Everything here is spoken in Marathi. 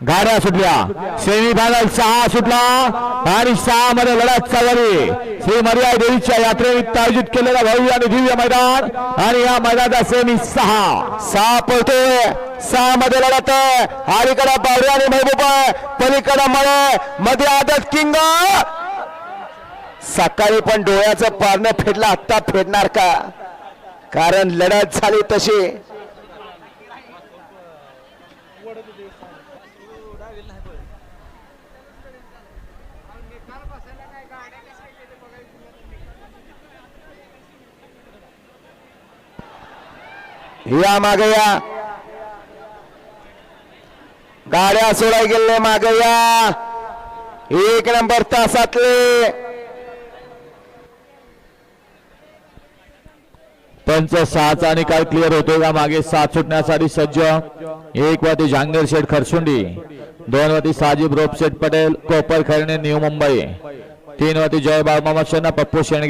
गाड्या सुटल्या सेमी फायनल सहा सुटला. आणि सहा मध्ये लढत चालली. श्री मर्या देवीच्या यात्रेनिमित्त आयोजित केलेला भव्य आणि दिव्य मैदान. आणि या मैदानाचा सेमी सहा. सहा पळतोय सहा मध्ये लढत आहे. अलीकडे बावरी आणि महबूब पलीकडे मळे. मध्ये आदत किंग. सकाळी पण डोळ्याचं पारणं फेडलं. आत्ता फेडणार का? कारण लढत झाली तशी. या मागे या. गाड्या सोडाय गेले मागे या. एक नंबर तासातले. पंच सहाचा निकाल क्लिअर होतोय. का मागे सात सुटण्यासाठी सज्ज. एक वरती जहांगीर शेठ खरसुंडी. दोन वरती साजीब रोपशेठ पटेल. कोपर खेळणे न्यू मुंबई. तीन वरती जय बाळमामा पप्पू शेण